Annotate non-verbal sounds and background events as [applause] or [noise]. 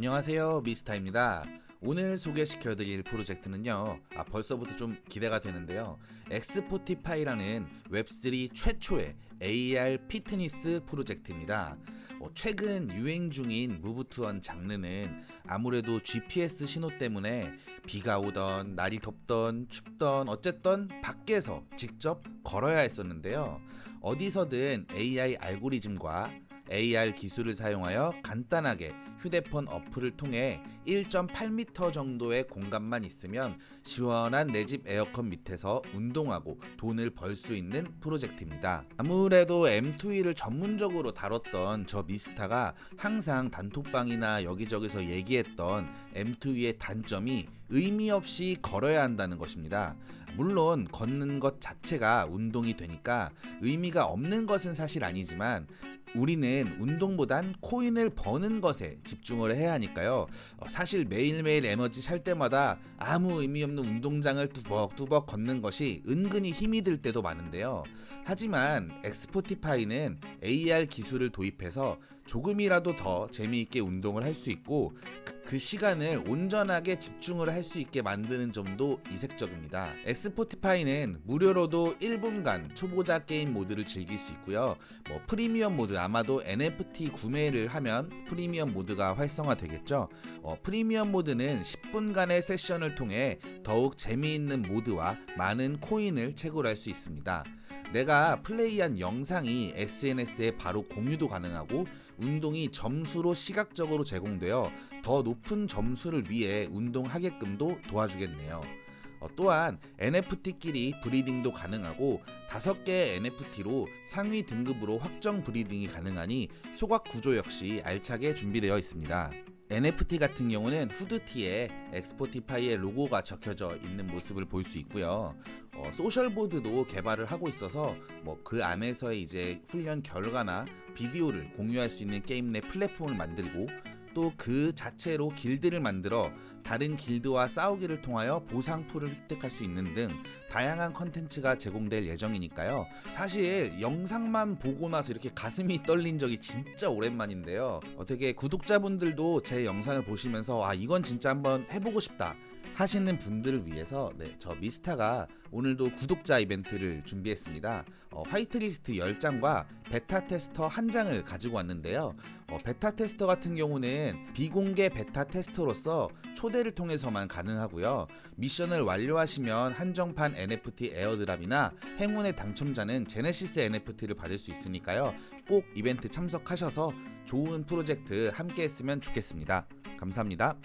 안녕하세요 미스타입니다. 오늘 소개시켜드릴 프로젝트는요 아 벌써부터 좀 기대가 되는데요. 엑스포티파이라는 웹3 최초의 AR 피트니스 프로젝트입니다. 어, 최근 유행 중인 무브투원 장르는 아무래도 GPS 신호 때문에 비가 오던 날이 덥던 춥던 어쨌든 밖에서 직접 걸어야 했었는데요. 어디서든 AI 알고리즘과 AR 기술을 사용하여 간단하게 휴대폰 어플을 통해 1.8m 정도의 공간만 있으면 시원한 내 집 에어컨 밑에서 운동하고 돈을 벌 수 있는 프로젝트입니다. 아무래도 M2E를 전문적으로 다뤘던 저 미스타가 항상 단톡방이나 여기저기서 얘기했던 M2E의 단점이 의미 없이 걸어야 한다는 것입니다. 물론 걷는 것 자체가 운동이 되니까 의미가 없는 것은 사실 아니지만 우리는 운동보단 코인을 버는 것에 집중을 해야 하니까요. 어, 사실 매일매일 에너지 찰 때마다 아무 의미 없는 운동장을 뚜벅뚜벅 걷는 것이 은근히 힘이 들 때도 많은데요. 하지만 엑스포티파이는 AR 기술을 도입해서 조금이라도 더 재미있게 운동을 할 수 있고 그- 그 시간을 온전하게 집중을 할 수 있게 만드는 점도 이색적입니다. 엑스포티파이는 무료로도 1분간 초보자 게임 모드를 즐길 수 있고요. 뭐 프리미엄 모드 아마도 NFT 구매를 하면 프리미엄 모드가 활성화되겠죠. 어, 프리미엄 모드는 10분간의 세션을 통해 더욱 재미있는 모드와 많은 코인을 채굴할 수 있습니다. 내가 플레이한 영상이 SNS에 바로 공유도 가능하고 운동이 점수로 시각적으로 제공되어 더 높은 점수를 위해 운동하게끔도 도와주겠네요. 어, 또한 NFT끼리 브리딩도 가능하고 5개의 NFT로 상위 등급으로 확정 브리딩이 가능하니 소각 구조 역시 알차게 준비되어 있습니다. NFT 같은 경우는 후드티에 엑스포티파이의 로고가 적혀져 있는 모습을 볼 수 있고요. 어, 소셜보드도 개발을 하고 있어서 뭐 그 안에서의 이제 훈련 결과나 비디오를 공유할 수 있는 게임 내 플랫폼을 만들고 또 그 자체로 길드를 만들어 다른 길드와 싸우기를 통하여 보상풀을 획득할 수 있는 등 다양한 컨텐츠가 제공될 예정이니까요. 사실 영상만 보고 나서 이렇게 가슴이 [laughs] 떨린 적이 진짜 오랜만인데요. 어떻게 구독자분들도 제 영상을 보시면서 아 이건 진짜 한번 해보고 싶다. 하시는 분들을 위해서 네, 저 미스타가 오늘도 구독자 이벤트를 준비했습니다. 어, 화이트리스트 10장과 베타 테스터 1장을 가지고 왔는데요. 어, 베타 테스터 같은 경우는 비공개 베타 테스터로서 초대를 통해서만 가능하고요. 미션을 완료하시면 한정판 NFT 에어드랍이나 행운의 당첨자는 제네시스 NFT를 받을 수 있으니까요. 꼭 이벤트 참석하셔서 좋은 프로젝트 함께 했으면 좋겠습니다. 감사합니다.